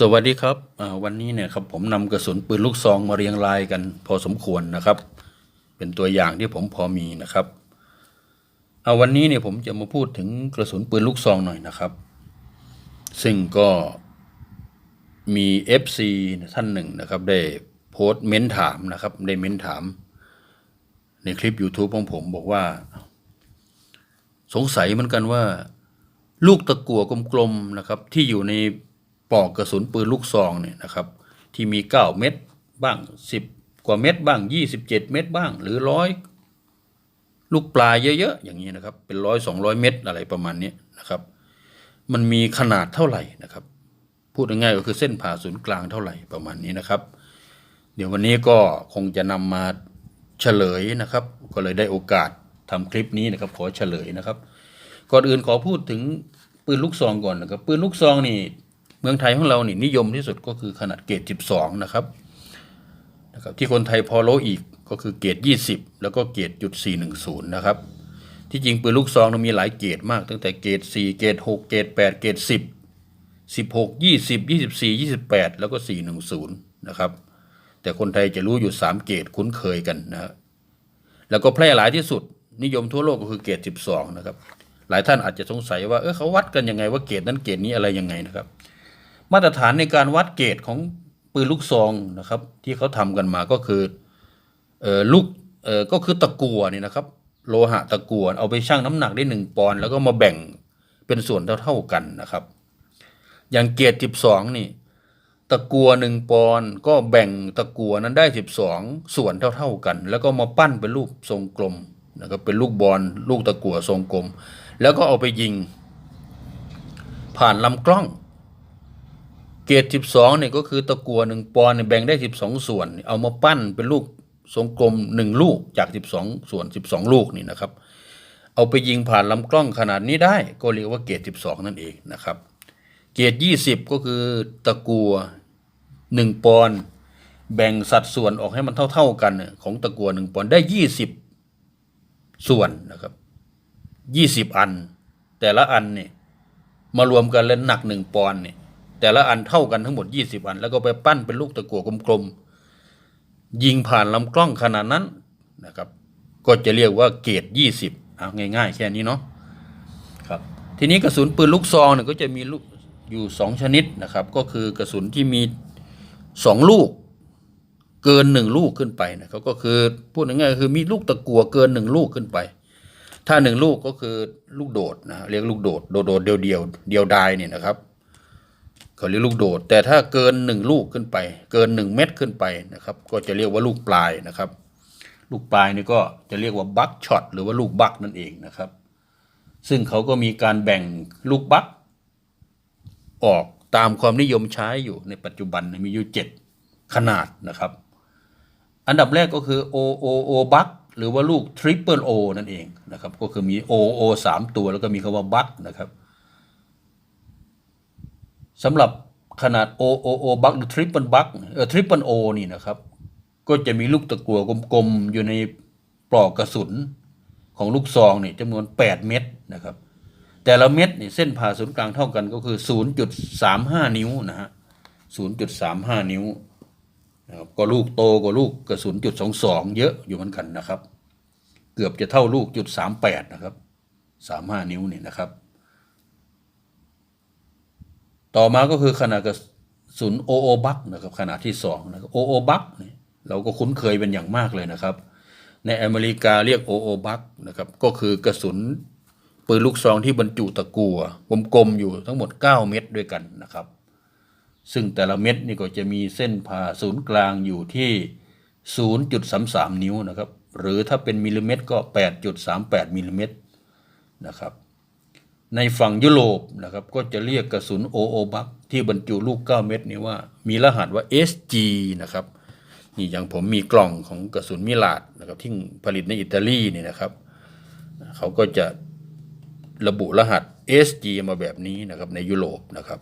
สวัสดีครับวันนี้เนี่ยครับผมนำกระสุนปืนลูกซองมาเรียงรายกันพอสมควรนะครับ เป็นตัวอย่างที่ผมพอมีนะครับเอาวันนี้เนี่ยผมจะมาพูดถึงกระสุนปืนลูกซองหน่อยนะครับ ซึ่งก็มี FC ท่านหนึ่งนะครับ ได้โพสต์เม้นถามนะครับ ได้เม้นถาม ในคลิป YouTube ของผมบอกว่า สงสัยเหมือนกันว่า ลูกตะกั่วกลมๆนะครับ ที่อยู่ใน ปลอกกระสุนปืนลูกซองเนี่ยนะครับที่มี 9 เม็ดบ้าง 10 กว่าเม็ดบ้าง 27 เม็ดบ้าง หรือร้อยลูกปลายเยอะๆอย่างนี้นะครับ เป็นร้อยสองร้อยเม็ดอะไรประมาณนี้นะครับ มันมีขนาดเท่าไหร่นะครับ พูดง่ายๆก็คือเส้นผ่าศูนย์กลางเท่าไหร่ประมาณนี้นะครับ เดี๋ยววันนี้ก็คงจะนำมาเฉลยนะครับ ก็เลยได้โอกาสทำคลิปนี้นะครับ ขอเฉลยนะครับ ก่อนอื่นขอพูดถึงปืนลูกซองก่อนนะครับ ปืนลูกซองนี่ เมืองไทยของเรานี่นิยมที่สุดก็คือขนาดเกรด12 นะครับนะครับ ที่คนไทยพอโลอีกก็คือเกรด20 แล้วก็เกรดจุด410 นะครับ ที่จริงปืนลูกซองมันมีหลายเกรดมาก ตั้งแต่เกรด4เกรด6เกรด8เกรด10 16 20 24 28 แล้วก็ 410 นะครับ แต่คนไทยจะรู้อยู่ 3 เกรดคุ้นเคยกันนะฮะแล้วก็แพร่หลายที่สุดนิยมทั่วโลกก็คือเกรด12 นะครับ หลายท่านอาจจะสงสัยว่าเออเขาวัดกันยังไงว่าเกรดนั้นเกรดนี้อะไรยังไงนะครับ มาตรฐานในการวัดเกรดของปืนลูกซองนะครับ ที่เขาทำกันมาก็คือเออลูกเออก็คือตะกั่วนี่นะครับ โลหะตะกั่วเอาไปชั่งน้ำหนักได้หนึ่งปอนด์แล้วก็มาแบ่งเป็นส่วนเท่าๆกันนะครับ อย่างเกรดสิบสองนี่ ตะกั่วหนึ่งปอนด์ก็แบ่งตะกั่วนั้นได้สิบสองส่วนเท่าๆกัน แล้วก็มาปั้นเป็นรูปทรงกลมนะครับเป็นลูกบอลลูกตะกั่วทรงกลม แล้วก็เอาไปยิง ผ่านลำกล้อง เกรดสิบสองเนี่ยก็คือตะกัวหนึ่งปอนเนี่ยแบ่งได้สิบสองส่วน เอามาปั้นเป็นลูกทรงกลมหนึ่งลูกจากสิบสองส่วนสิบสองลูกนี่นะครับ เอาไปยิงผ่านลำกล้องขนาดนี้ได้ก็เรียกว่าเกรดสิบสองนั่นเองนะครับเกรดยี่สิบก็คือตะกัวหนึ่งปอนแบ่งสัดส่วนออกให้มันเท่า ๆกันของตะกัวหนึ่งปอนได้ยี่สิบส่วนนะครับยี่สิบอัน แต่ละอันเนี่ยมารวมกันแล้วหนักหนึ่งปอนเนี่ย แต่ละอันเท่ากันทั้งหมด 20 อัน แล้วก็ไปปั้นเป็นลูกตะกั่วกลมๆยิงผ่านลำกล้องขนาดนั้นนะครับ ก็จะเรียกว่าเกรด20เอาง่าย ๆ แค่นี้เนาะครับทีนี้กระสุนปืนลูกซองเนี่ยก็จะมีลูกอยู่ 2 ชนิดนะครับ ก็คือกระสุนที่มี 2 ลูกเกิน 1 ลูกขึ้นไปนะครับก็คือพูดง่ายๆคือมีลูกตะกั่วเกิน 1 ลูกขึ้นไป ถ้า 1 ลูกก็คือลูกโดดนะเรียกลูกโดดโดดๆเดียวๆเดียวเดียวดายเนี่ยนะครับ เขาเรียกลูกโดด แต่ถ้าเกินหนึ่งลูกขึ้นไป เกินหนึ่งเม็ดขึ้นไปนะครับ ก็จะเรียกว่าลูกปลายนะครับ ลูกปลายนี่ก็จะเรียกว่าบัคช็อตหรือว่าลูกบัคนั่นเองนะครับ ซึ่งเขาก็มีการแบ่งลูกบัคออกตามความนิยมใช้อยู่ในปัจจุบันมีอยู่เจ็ดขนาดนะครับ อันดับแรกก็คือ O O O บัคหรือว่าลูก Triple O นั่นเองนะครับ ก็คือมี O O สามตัวแล้วก็มีคำว่าบัคนะครับ สำหรับขนาด O O O บัคหรือ Triple บัคเออ Triple O นี่นะครับ ก็จะมีลูกตะกั่วกลมๆ อยู่ในปลอกกระสุนของลูกซองนี่จำนวน 8 เม็ดนะครับ แต่ละเม็ดนี่เส้นผ่าศูนย์กลางเท่ากันก็คือ 0.35 นิ้วนะฮะ 0.35 นิ้วนะครับก็ลูกโตกว่าลูกกระสุนจุด22เยอะอยู่เหมือนกันนะครับ เกือบจะเท่าลูกจุด38นะครับ35นิ้วนี่นะครับ ต่อมาก็คือขนาดกระสุนโอโอบักนะครับขนาดที่สองนะครับโอโอบักเนี่ยเราก็คุ้นเคยเป็นอย่างมากเลยนะครับ ในอเมริกาเรียกโอโอบักนะครับก็คือกระสุนปืนลูกซองที่บรรจุตะกั่วกลมๆอยู่ทั้งหมด 9 เม็ดด้วยกันนะครับ ซึ่งแต่ละเม็ดนี่ก็จะมีเส้นผ่าศูนย์กลางอยู่ที่ 0.33 นิ้วนะครับ หรือถ้าเป็นมิลลิเมตรก็ 8.38 มิลลิเมตรนะครับ ในฝั่งยุโรปนะครับก็จะเรียกกระสุนโอโอบักที่บรรจุลูก 9 เม็ดนี้ว่ามีรหัสว่า SG นะครับนี่อย่างผมมีกล่องของกระสุนมิลาดนะครับที่ผลิตในอิตาลีนี่นะครับ เขาก็จะระบุรหัส SG มาแบบนี้นะครับในยุโรปนะครับ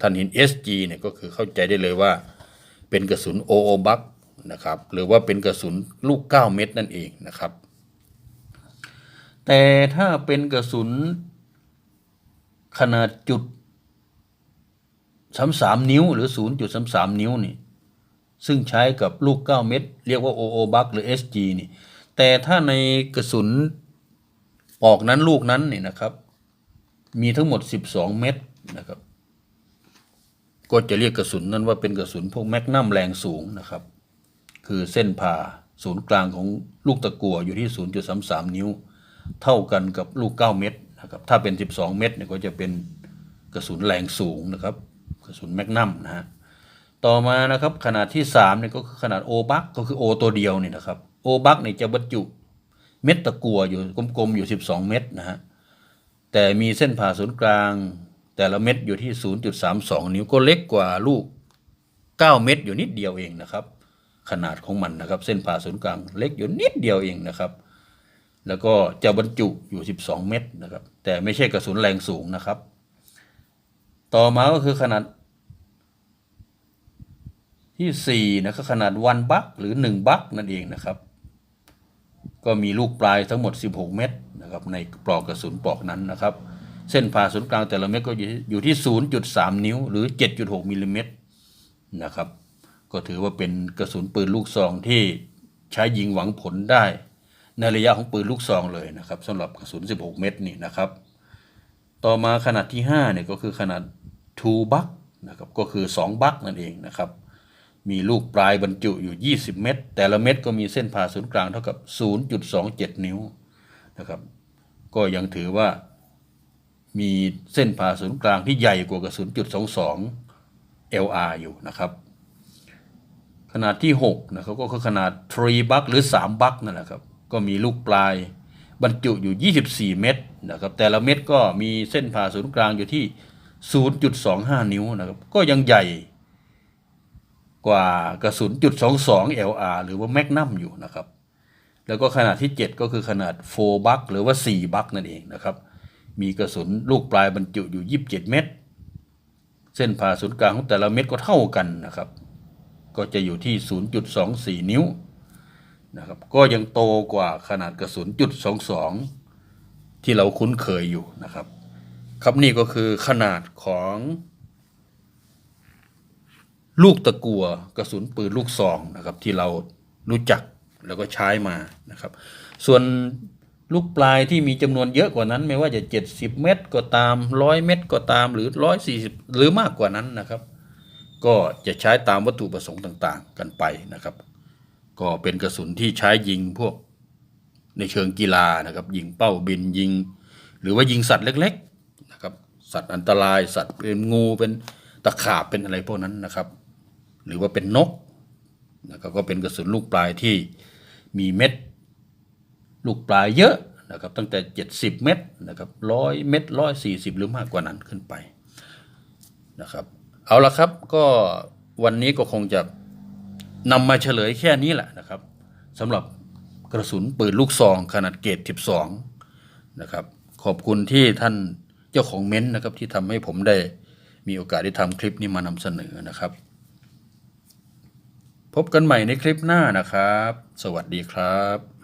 ท่านเห็น SG เนี่ยก็คือเข้าใจได้เลยว่า เป็นกระสุนโอโอบักนะครับหรือว่าเป็นกระสุนลูก 9 เม็ดนั่นเองนะครับ แต่ถ้าเป็นกระสุน ขนาดจุด0.33นิ้ว หรือ0.33นิ้วนี่ซึ่งใช้กับลูก 9 เม็ดเรียกว่า OO Buck หรือ SG นี่แต่ถ้าในกระสุนปอกนั้นลูกนั้นนี่นะครับ มีทั้งหมด 12 เม็ดนะครับ ก็จะเรียกกระสุนนั้นว่าเป็นกระสุนพวกแมกนัมแรงสูงนะครับ คือเส้นผ่าศูนย์กลางของลูกตะกั่วอยู่ที่ 0.33 นิ้ว เท่ากันกับลูก 9 เม็ด นะครับถ้าเป็น 12 เม็ดเนี่ยก็จะเป็นกระสุนแรงสูงนะครับ กระสุนแมกนัมนะฮะต่อมานะครับขนาดที่3เนี่ยก็คือขนาดโอบักก็คือโอตัวเดียวนี่นะครับโอบักเนี่ยจะบรรจุเม็ดตะกัวอยู่กลมๆอยู่ 12 เม็ดนะฮะแต่มีเส้นผ่าศูนย์กลาง แต่ละเม็ดอยู่ที่ 0.32 นิ้วก็เล็กกว่าลูก 9 เม็ดอยู่นิดเดียวเองนะครับ ขนาดของมันนะครับ เส้นผ่าศูนย์กลางเล็กอยู่นิดเดียวเองนะครับ แล้วก็จะบรรจุอยู่ 12 เม็ดนะครับ แต่ไม่ใช่กระสุนแรงสูงนะครับ ต่อมาก็คือขนาดที่4นะครับขนาดวันบักหรือ 1 บักนั่นเองนะครับ ก็มีลูกปลายทั้งหมด 16 เม็ดนะครับในปลอกกระสุนปลอกนั้นนะครับ เส้นผ่าศูนย์กลางแต่ละเม็ดก็อยู่อยู่ที่ 0.3 นิ้ว หรือ 7.6มิลลิเมตรนะครับ ก็ถือว่าเป็นกระสุนปืนลูกซองที่ใช้ยิงหวังผลได้ ในระยะของปืนลูกซองเลยนะครับสำหรับกระสุน 16 เม็ดนี่นะครับ ต่อมาขนาดที่5เนี่ยก็คือขนาด 2 บักนะครับก็คือ 2 บักนั่นเองนะครับ มีลูกปลายบรรจุอยู่ 20 เม็ดแต่ละเม็ดก็มีเส้นผ่าศูนย์กลางเท่ากับ 0.27 นิ้วนะครับ ก็ยังถือว่ามีเส้นผ่าศูนย์กลางที่ใหญ่กว่ากระสุนจุด22 LR อยู่นะครับ ขนาดที่6นะครับก็คือขนาด 3 บักหรือ 3 บักนั่นแหละครับ ก็มีลูกปลาย บรรจุอยู่ 24 เม็ดนะครับแต่ละเม็ดก็มีเส้นผ่าศูนย์กลางอยู่ที่ 0.25 นิ้วนะครับก็ยังใหญ่กว่ากระสุนจุด22 LR หรือว่าแมกนัมอยู่นะครับ แล้วก็ขนาดที่ 7 ก็คือขนาด4บักหรือว่า 4 บักนั่นเองนะครับ มีกระสุนลูกปลายบรรจุอยู่ 27 เม็ดเส้นผ่าศูนย์กลางของแต่ละเม็ดก็เท่ากันนะครับ ก็จะอยู่ที่ 0.24 นิ้ว นะครับก็ยังโตกว่าขนาดกระสุนจุด22 ที่เราคุ้นเคยอยู่นะครับ ครับนี่ก็คือขนาดของ ลูกตะกัวกระสุนปืนลูกซองนะครับที่เรารู้จักแล้วก็ใช้มานะครับ ส่วนลูกปลายที่มีจำนวนเยอะกว่านั้น ไม่ว่าจะ 70 เม็ดก็ตาม 100 เม็ดก็ตามหรือ 140 หรือมากกว่านั้นนะครับ ก็จะใช้ตามวัตถุประสงค์ต่าง ๆ กันไปนะครับ ก็เป็นกระสุนที่ใช้ยิงพวกในเชิงกีฬานะครับ ยิงเป้าบินยิง หรือว่ายิงสัตว์เล็กๆนะครับ สัตว์อันตรายสัตว์เป็นงูเป็นตะขาบเป็นอะไรพวกนั้นนะครับ หรือว่าเป็นนกนะครับก็เป็นกระสุนลูกปลายที่มีเม็ด ลูกปลายเยอะนะครับ ตั้งแต่ 70 เม็ดนะครับร้อยเม็ดร้อยสี่สิบหรือมากกว่านั้นขึ้นไปนะครับ เอาละครับก็วันนี้ก็คงจะ นำมาเฉลยแค่นี้แหละนะครับสำหรับกระสุนปืนลูกซองขนาดเกรด12 นะครับ ขอบคุณที่ท่านเจ้าของเม้นต์นะครับที่ทำให้ผมได้มีโอกาสได้ทำคลิปนี้มานำเสนอนะครับ พบกันใหม่ในคลิปหน้านะครับ สวัสดีครับ